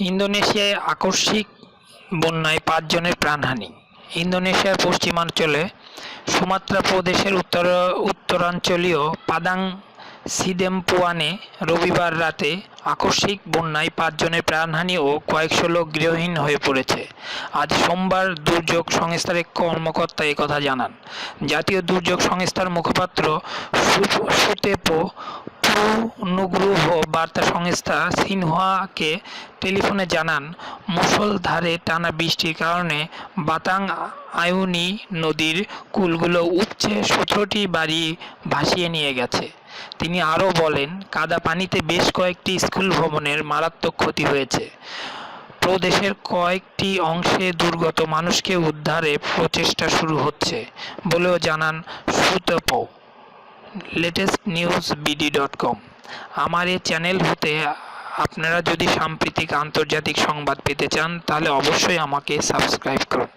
ইন্দোনেশিয়ায় আকস্মিক বন্যায় পাঁচজনের প্রাণহানি। ইন্দোনেশিয়ার পশ্চিমাঞ্চলে সুমাত্রা প্রদেশের উত্তর উত্তরাঞ্চলীয় পাদাং সিদেমপুয়ানে রবিবার রাতে আকস্মিক বন্যায় পাঁচজনের প্রাণহানি ও কয়েকশো লোক গৃহহীন হয়ে পড়েছে। আজ সোমবার দুর্যোগ সংস্থার এক কর্মকর্তা কথা জানান। জাতীয় দুর্যোগ সংস্থার মুখপাত্র সুতেপো নুগ্রুহ বার্তা সংস্থা সিনহুয়াকে টেলিফোনে জানান মুষলধারে টানা বৃষ্টির কারণে বাতাং আয়ুনি নদীর কুলগুলো উপচে সতেরোটি বাড়ি ভাসিয়ে নিয়ে গেছে। তিনি আরও বলেন, কাদা পানিতে বেশ কয়েকটি স্কুল ভবনের মারাত্মক ক্ষতি হয়েছে। প্রদেশের কয়েকটি অংশে দুর্গত মানুষকে উদ্ধারে প্রচেষ্টা শুরু হচ্ছে বলেও জানান Sutap latest news BD dot com আমার এই চ্যানেল হতে আপনারা যদি সাম্প্রতিক আন্তর্জাতিক সংবাদ পেতে চান, তাহলে অবশ্যই আমাকে সাবস্ক্রাইব করুন।